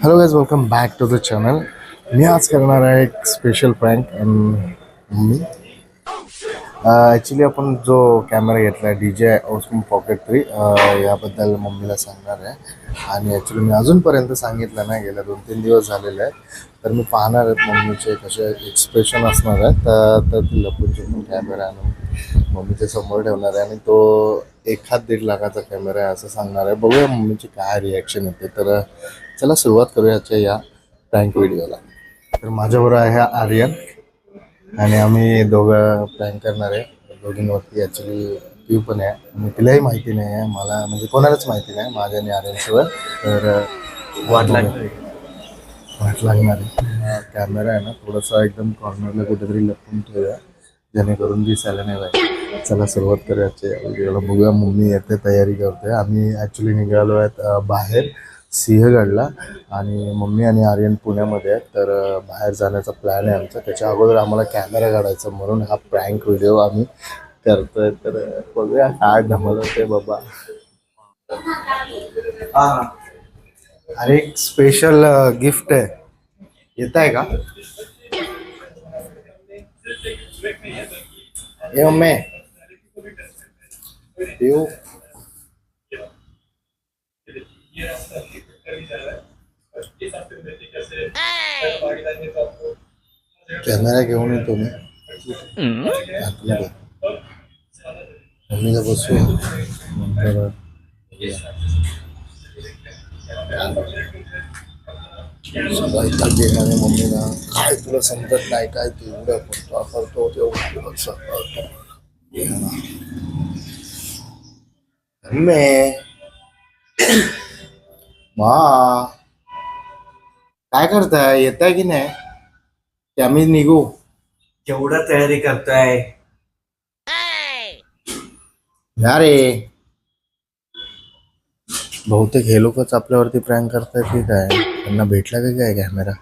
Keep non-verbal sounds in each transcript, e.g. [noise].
Hello guys welcome back to the channel मी आज करणार आहे एक स्पेशल प्रँक मी. Uh, ॲक्च्युली आपण जो कॅमेरा घेतला आहे D J awesome pocket three याबद्दल मम्मीला सांगणार आहे. आणि ॲक्च्युली मी अजूनपर्यंत सांगितलं नाही गेल्या दोन तीन दिवस झालेले आहेत. तर मी पाहणार आहेत मम्मीचे कसे एक्सप्रेशन असणार आहेत. तर तर ती लपून छपून कॅमेरा आणून मम्मीच्या समोर ठेवणार आहे. आणि तो एखाद दीड लाखाचा कॅमेरा आहे असं सांगणार आहे. बघूया मम्मीची काय रिॲक्शन येते. तर चला सुरुवात करूयाच्या या प्रँक व्हिडिओला तर माझ्याबरोबर आहे आर्यन आणि आम्ही दोघं प्लॅन करणार आहे. दोघींवरती ॲक्च्युली ती पण आहे. आणि तिलाही माहिती नाही आहे. मला म्हणजे कोणालाच माहिती नाही माझ्या आणि आर्यनशिवाय तर वाट लागणार वाट लागणार आहे. कॅमेरा आहे ना थोडासा एकदम कॉर्नरला कुठेतरी लपून ठेवूया. जेणेकरून दिसायला नाही पाहिजे चला सुरुवात करूया आजच्या व्हिडिओला बघूया मम्मी येते तयारी करते आम्ही ॲक्च्युली निघालो आहेत बाहेर सिंहगडला. आणि मम्मी आणि आर्यन पुण्यामध्ये आहेत. तर बाहेर जाण्याचा प्लॅन आहे आमचा. त्याच्या अगोदर आम्हाला कॅमेरा काढायचा म्हणून हा प्रँक व्हिडिओ आम्ही करतोय. तर बघूया काय धमाल होते बाबा. अरे एक स्पेशल गिफ्ट आहे. येत आहे का ये मम्मी. देऊ कॅमेरा घेऊन येतो मी आतमध्ये. मम्मीला बसू नंतर आहे मम्मीला काय तुला समजत नाही काय तू एवढं करतो करतो तेवढं असं ना. मम्मी मा काय करताय? येत आहे की नाही? की आम्ही निघू. केवढं तयारी करताय. या रे. बहुतेक हे लोकच आपल्यावरती प्रँक करतायत की काय? त्यांना भेटला का काय कॅमेरा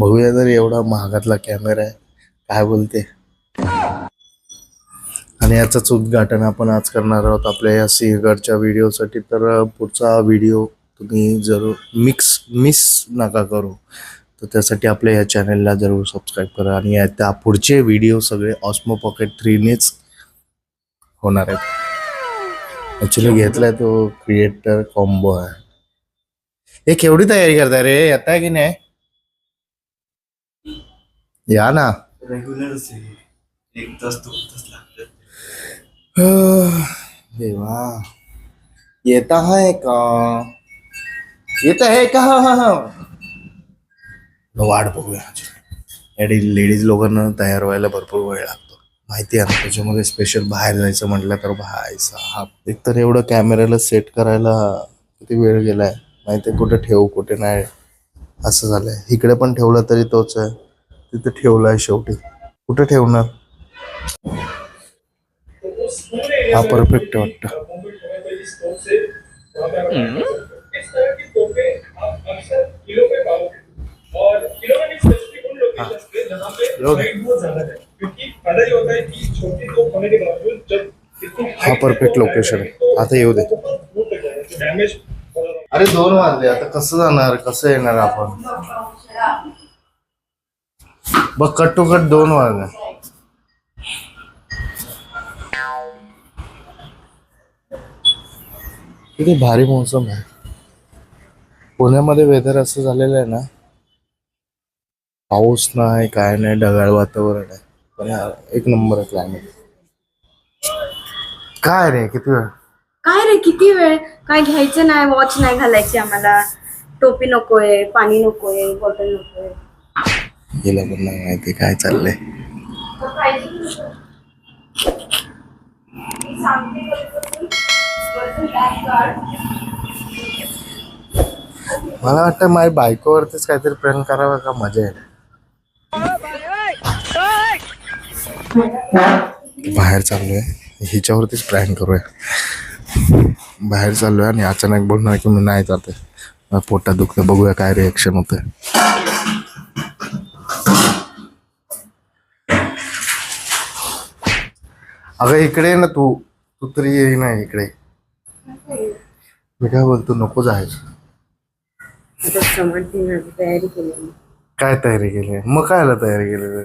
बघूया जर एवढा महागातला कॅमेरा आहे काय बोलते? आणि याचंच उद्घाटन आपण आज करणार आहोत आपल्या या सिंहगडच्या व्हिडिओसाठी. तर पुढचा व्हिडिओ तुम्ही जरूर मिक्स मिस नका करू तर त्यासाठी आपल्या या चॅनलला जरूर सबस्क्राईब करा. आणि या त्या पुढचे व्हिडिओ सगळे ऑस्मो पॉकेट थ्रीनेच होणार आहेत. ॲक्च्युली घेतलाय तो क्रिएटर कॉम्बो आहे. हे केवढी तयारी करताय रे येत आहे की नाही? या ना. रेग्युलर एक तास दोन तास लागतात. [sighs] देवा. येत आहे का येत आहे का वाट बघूया. लेडीज लोकांना तयार व्हायला भरपूर वेळ लागतो. माहिती आहे ना त्याच्यामध्ये स्पेशल बाहेर जायचं म्हटलं तर बाहेर हा एक तर एवढं कॅमेऱ्याला सेट करायला किती वेळ गेलाय? माहिती आहे कुठे ठेवू कुठे नाही. असं झालंय. इकडे पण ठेवलं तरी तोच आहे. तिथे ठेवलाय शेवटी. कुठे ठेवणार? हा परफेक्ट वाटतं. हा. परफेक्ट लोकेशन आहे. आता येऊ दे. अरे दोन वाजले. आता कसं जाणार? कसं येणार आपण? बघ कट टू कट दोन वाजले. किती भारी मोसम आहे. पुण्यामध्ये वेदर असं झालेलं आहे ना पाऊस नाही काय नाही ढगाळ वातावरण आहे. पण एक नंबर आहे क्लायमेट काय रे किती वेळ? काय रे किती वेळ? काय घ्यायचं नाही वॉच नाही घालायची आम्हाला. टोपी नकोय पाणी नकोय बॉटल नकोय. हिला पण नाही माहिती काय चाललंय. मला वाटतं माझ्या बायकोवरतीच काहीतरी प्रेम करावं का मजा येईल. बाहेर चाललोय. हिच्यावरतीच प्रँक करूया. बाहेर चाललोय आणि अचानक बोलणार की मी नाही जाते पोटात दुखतं बघूया काय रिएक्शन होतं अगं इकडे ये ना तू तू तरी ये ना इकडे मी काय बोलतो नको जायचं आता तयारी केली. काय तयारी केली आहे? मग कायला तयारी केली आहे?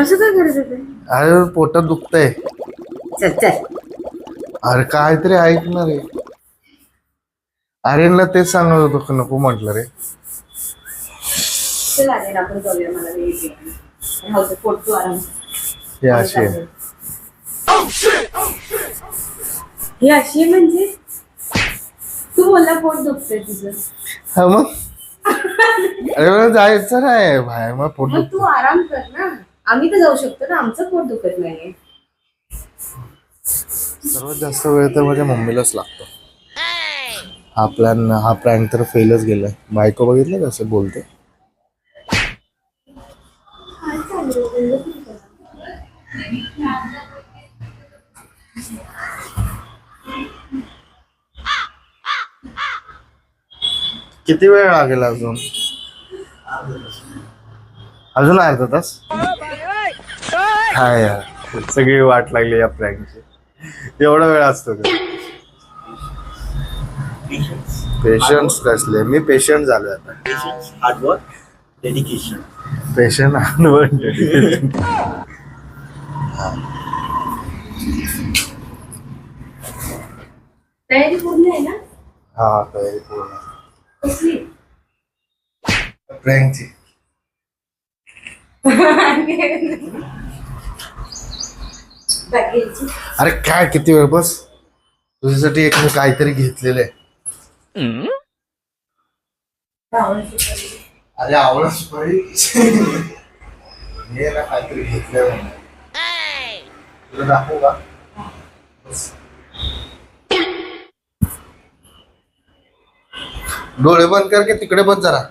असं काय करत होते अरे पोटात दुखतंय चल चल अरे काहीतरी ऐकणार रे आर्यनला तेच सांगत होतो की नको म्हटलं रे चल आले आपण जाऊया मला वेळ येते. राहू दे, पोट तू आराम कर. हे अशी आहे हे अशी आहे म्हणजे? तू बोलला पोट दुखतंय तुझं? हा मग? अरे मला जायचं नाही. बाहेर मग पोट मग तू आराम कर ना. आम्ही तर जाऊ शकतो ना. आमचं पोट दुखत नाहीये. सर्वात जास्त वेळ तर माझ्या मम्मीलाच लागतो. हा प्लॅन हा प्रँक तर फेलच गेलाय. बायको बघितलं कसं बोलते? किती वेळ लागेल अजून? अजून अर्धा तास? यार सगळी वाट लागली या प्रँकची एवढा वेळ असतो का? पेशन्स कसले? मी पेशंट झालोय आता. हार्डवर्क डेडिकेशन पेशंट तयारी पूर्ण आहे ना हा तयारी पूर्ण कसली प्रँकची. बॅगेची अरे काय किती वेळ बस? तुझ्यासाठी एक मी काहीतरी घेतलेलं आहे. अरे आवडच पडी हे ना काहीतरी घेतलं तुला दाखवू का? डोळे बंद कर की तिकडे बंद जरा.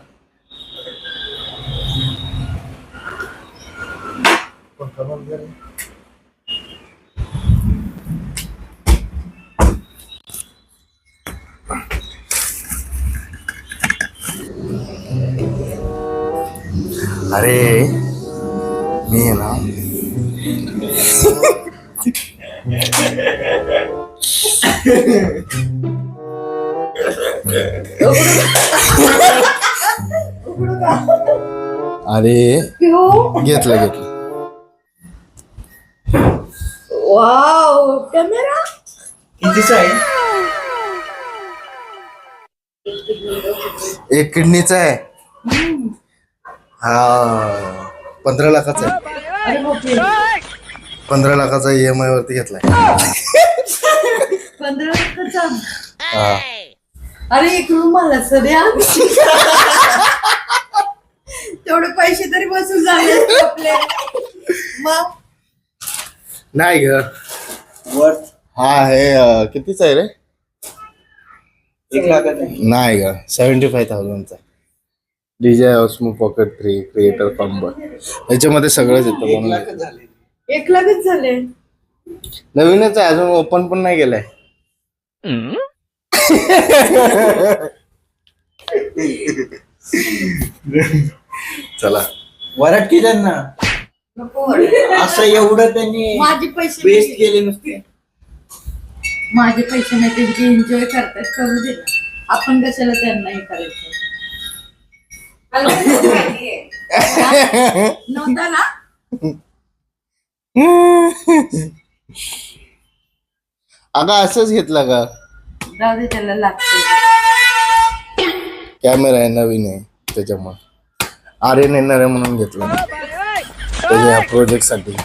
अरे मी आहे ना. [laughs] अरे घेतलं घेतलं. Wow camera? कितीचं आहे? एक किडनीचा आहे. हा पंधरा लाखाचा आहे. पंधरा लाखाचा ई एम आय वरती घेतलाय. पंधरा लाखाचा. हा. अरे एक रूम आला सर या तेवढे पैसे तरी बसून झाले आपले मग? नाही ग. वर्थ हा हे अं, कितीचा आहे रे? एक नाही ग seventy five थाउजंडचा DJI osmo pocket three creator combo याच्यामध्ये सगळंच येतं एक म्हणून. लाखच झाले. एक लाखच झाले. नवीनच आहे अजून ओपन पण नाही केलंय. चला. वराट की त्यांना. नको असं एवढं त्यांनी माझे पैसे वेस्ट नाही. केले नुसते. माझे पैसे नाही त्यांचे एन्जॉय करतात करू दे ना. आपण कशाला त्यांना हे करायचं? [laughs] नव्हता ना. अगं असंच घेतला का जाऊ दे त्याला लागते कॅमेरा आहे नवीन आहे त्याच्यामुळे. आर्यन येणार आहे म्हणून घेतला त्याच्या या प्रोजेक्टसाठी.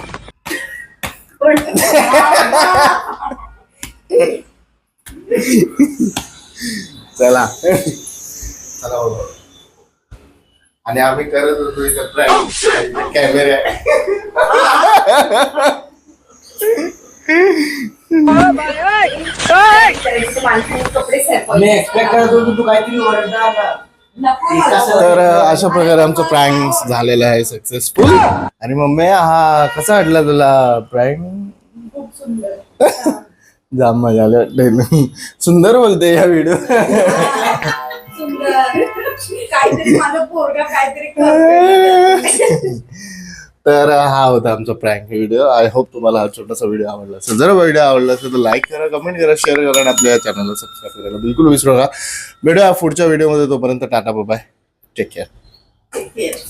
चला. चला हो. आणि आम्ही करत होतो इथं prank. कॅमेरा. कपडे मी एक्सपेक्ट करत होतो तू काहीतरी ओरडणार ना. हे कसं तर अशा प्रकारे आमचं प्रँक झालेलं आहे सक्सेसफुल आणि मम्मी हा कसा वाटला तुला प्रँक खूप सुंदर जाम मजा आली वाटलं सुंदर बोलते या व्हिडिओ सुंदर. काहीतरी तर हा होता आमचा प्रँक व्हिडिओ आय होप तुम्हाला हा छोटासा व्हिडिओ आवडला असेल. जर व्हिडिओ आवडला असेल तर लाईक करा कमेंट करा शेअर करा आणि आपल्या चॅनलला सबस्क्राईब करायला बिलकुल विसरू नका. भेटूया पुढच्या व्हिडिओमध्ये तोपर्यंत tata bye take care Yes.